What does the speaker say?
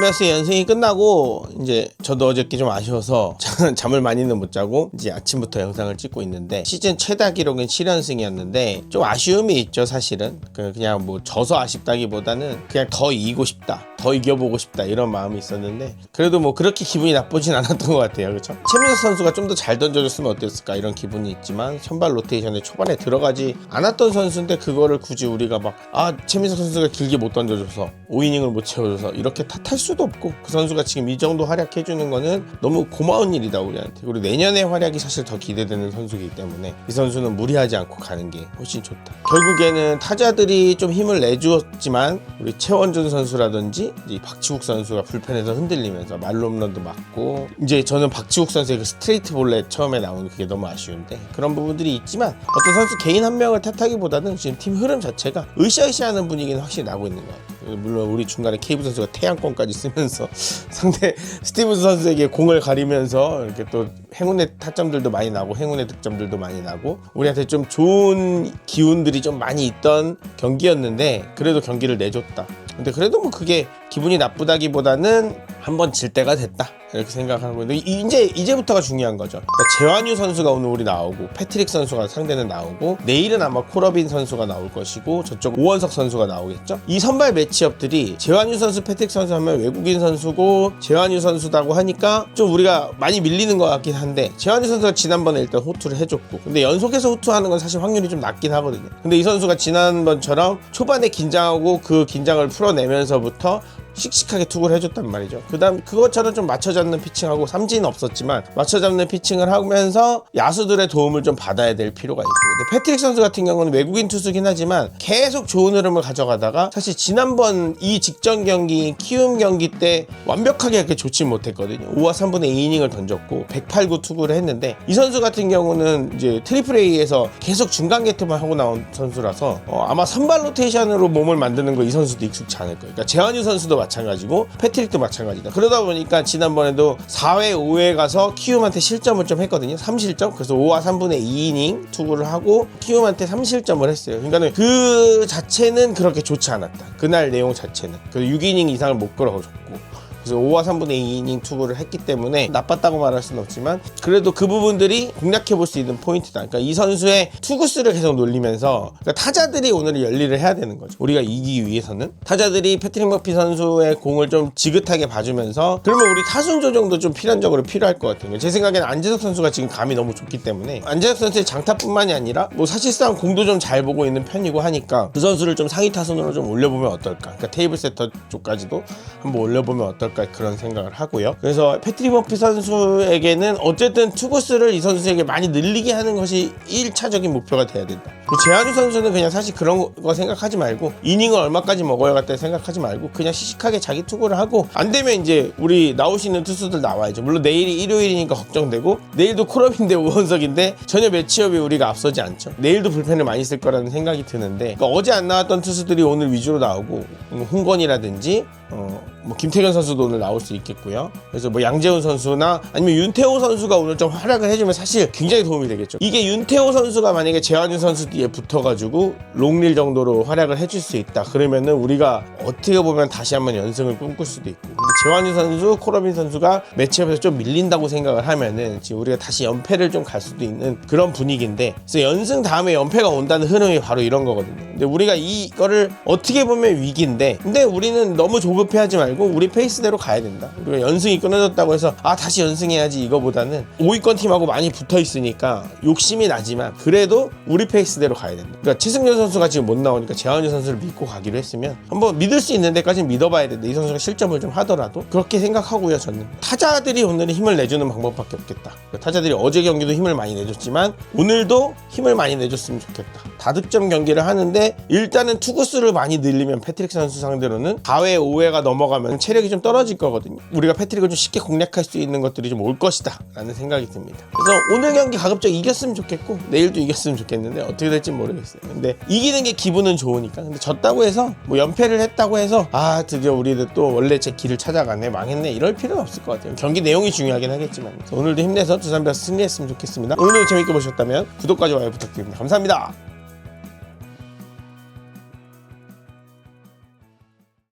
베어스 연승이 끝나고 이제 저도 어저께 좀 아쉬워서 잠을 많이는 못 자고 이제 아침부터 영상을 찍고 있는데 시즌 최다 기록은 7연승이었는데 좀 아쉬움이 있죠 사실은. 그- 그냥 뭐 져서 아쉽다기보다는 그냥 더 이기고 싶다 더 이겨보고 싶다 이런 마음이 있었는데 그래도 뭐 그렇게 기분이 나쁘진 않았던 것 같아요. 그렇죠? 최민석 선수가 좀 더 잘 던져줬으면 어땠을까 이런 기분이 있지만 선발 로테이션에 초반에 들어가지 않았던 선수인데 그거를 굳이 우리가 막 아 최민석 선수가 길게 못 던져줘서 5이닝을 못 채워줘서 이렇게 탓할 수도 없고 그 선수가 지금 이 정도 활약해 주는 거는 너무 고마운 일이다 우리한테 그리고 내년의 활약이 사실 더 기대되는 선수이기 때문에 이 선수는 무리하지 않고 가는 게 훨씬 좋다 결국에는 타자들이 좀 힘을 내주었지만 우리 최원준 선수라든지 박지욱 선수가 불펜에서 흔들리면서 말홈런도 맞고 이제 저는 박지욱 선수의 그 스트레이트 볼에 처음에 나오는 그게 너무 아쉬운데 그런 부분들이 있지만 어떤 선수 개인 한 명을 탓하기보다는 지금 팀 흐름 자체가 으쌰으쌰하는 분위기는 확실히 나고 있는 것 같아요. 물론 우리 중간에 케이브 선수가 태양권까지 쓰면서 상대 스티븐 선수에게 공을 가리면서 이렇게 또 행운의 타점들도 많이 나고 행운의 득점들도 많이 나고 우리한테 좀 좋은 기운들이 좀 많이 있던 경기였는데 그래도 경기를 내줬다. 근데 그래도 뭐 그게 기분이 나쁘다기보다는 한번 질 때가 됐다 이렇게 생각하는 건데 이- 이제 이제부터가 중요한 거죠. 그러니까 재환유 선수가 오늘 우리 나오고 패트릭 선수가 상대는 나오고 내일은 아마 코러빈 선수가 나올 것이고 저쪽 오원석 선수가 나오겠죠. 이 선발 매치업들이 재환유 선수, 패트릭 선수 하면 외국인 선수고 재환유 선수다고 하니까 좀 우리가 많이 밀리는 것 같긴 한데 재환유 선수가 지난번에 일단 호투를 해줬고 근데 연속해서 호투하는 건 사실 확률이 좀 낮긴 하거든요. 근데 이 선수가 지난번처럼 초반에 긴장하고 그 긴장을 풀어내면서부터 씩씩하게 투구를 해줬단 말이죠. 그다음 그것처럼 좀 맞춰 잡는 피칭하고 삼진은 없었지만 맞춰 잡는 피칭을 하면서 야수들의 도움을 좀 받아야 될 필요가 있고. 근데 패트릭 선수 같은 경우는 외국인 투수긴 하지만 계속 좋은 흐름을 가져가다가 사실 지난번 이 직전 경기 키움 경기 때 완벽하게 이렇게 좋지 못했거든요. 5와 3분의 2이닝을 던졌고 108구 투구를 했는데 이 선수 같은 경우는 이제 트리플 A에서 계속 중간 게트만 하고 나온 선수라서 어, 아마 선발 로테이션으로 몸을 만드는 거 이 선수도 익숙치 않을 거예요. 그러니까 재환유 선수도 마찬가지고 패트릭도 마찬가지다. 그러다 보니까 지난번에도 4회 5회 가서 키움한테 실점을 좀 했거든요. 3실점. 그래서 5와 3분의 2이닝 투구를 하고 키움한테 3실점을 했어요. 그러니까는 그 자체는 그렇게 좋지 않았다. 그날 내용 자체는. 그 6이닝 이상을 못 끌어줬고. 그래서 5와 3분의 2이닝 투구를 했기 때문에 나빴다고 말할 수는 없지만 그래도 그 부분들이 공략해 볼 수 있는 포인트다. 그러니까 이 선수의 투구수를 계속 놀리면서 그러니까 타자들이 오늘 열일을 해야 되는 거죠. 우리가 이기기 위해서는 타자들이 패트릭 머피 선수의 공을 좀 지긋하게 봐주면서 그러면 우리 타순 조정도 좀 필연적으로 필요할 것 같아요. 제 생각에는 안재석 선수가 지금 감이 너무 좋기 때문에 안재석 선수의 장타뿐만이 아니라 뭐 사실상 공도 좀 잘 보고 있는 편이고 하니까 그 선수를 좀 상위 타순으로 좀 올려보면 어떨까. 그러니까 테이블 세터 쪽까지도 한번 올려보면 어떨까 그런 생각을 하고요. 그래서 패트릭 머피 선수에게는 어쨌든 투구수를 이 선수에게 많이 늘리게 하는 것이 1차적인 목표가 돼야 된다. 재하주 선수는 그냥 사실 그런 거 생각하지 말고 이닝을 얼마까지 먹어야 겠다 생각하지 말고 그냥 시식하게 자기 투구를 하고 안 되면 이제 우리 나올 수 있는 투수들 나와야죠. 물론 내일이 일요일이니까 걱정되고 내일도 콜업인데 우원석인데 전혀 매치업이 우리가 앞서지 않죠. 내일도 불펜을 많이 쓸 거라는 생각이 드는데 그러니까 어제 안 나왔던 투수들이 오늘 위주로 나오고 음, 홍건이라든지 어, 뭐 김태균 선수도 오늘 나올 수 있겠고요. 그래서 뭐 양재훈 선수나 아니면 윤태호 선수가 오늘 좀 활약을 해주면 사실 굉장히 도움이 되겠죠. 이게 윤태호 선수가 만약에 재환준 선수 뒤에 붙어가지고 롱릴 정도로 활약을 해줄 수 있다. 그러면은 우리가 어떻게 보면 다시 한번 연승을 꿈꿀 수도 있고. 근데 재환준 선수, 코러빈 선수가 매치업에서 좀 밀린다고 생각을 하면은 지금 우리가 다시 연패를 좀 갈 수도 있는 그런 분위기인데 그래서 연승 다음에 연패가 온다는 흐름이 바로 이런 거거든요. 근데 우리가 이거를 어떻게 보면 위기인데 근데 우리는 너무 조급해하지 말고 우리 페이스대로 가야 된다. 우리가 연승이 끊어졌다고 해서 아 다시 연승해야지 이거보다는 5위권 팀하고 많이 붙어 있으니까 욕심이 나지만 그래도 우리 페이스대로 가야 된다. 그러니까 최승현 선수가 지금 못 나오니까 재환유 선수를 믿고 가기로 했으면 한번 믿을 수 있는 데까지는 믿어봐야 된다. 이 선수가 실점을 좀 하더라도 그렇게 생각하고요. 저는 타자들이 오늘 힘을 내주는 방법밖에 없겠다. 그러니까 타자들이 어제 경기도 힘을 많이 내줬지만 오늘도 힘을 많이 내줬으면 좋겠다. 다득점 경기를 하는데 일단은 투구수를 많이 늘리면 패트릭 선수 상대로는 4회 5회가 넘어가면 체력이 좀 떨어 질 거거든요. 우리가 패트릭을 좀 쉽게 공략할 수 있는 것들이 좀 올 것이다 라는 생각이 듭니다. 그래서 오늘 경기 가급적 이겼으면 좋겠고 내일도 이겼으면 좋겠는데 어떻게 될지 모르겠어요. 근데 이기는 게 기분은 좋으니까. 근데 졌다고 해서 뭐 연패를 했다고 해서 아 드디어 우리들 또 원래 제 길을 찾아가네 망했네 이럴 필요는 없을 것 같아요. 경기 내용이 중요하긴 하겠지만 오늘도 힘내서 두산 베어스 승리했으면 좋겠습니다. 오늘도 재밌게 보셨다면 구독과 좋아요 부탁드립니다. 감사합니다.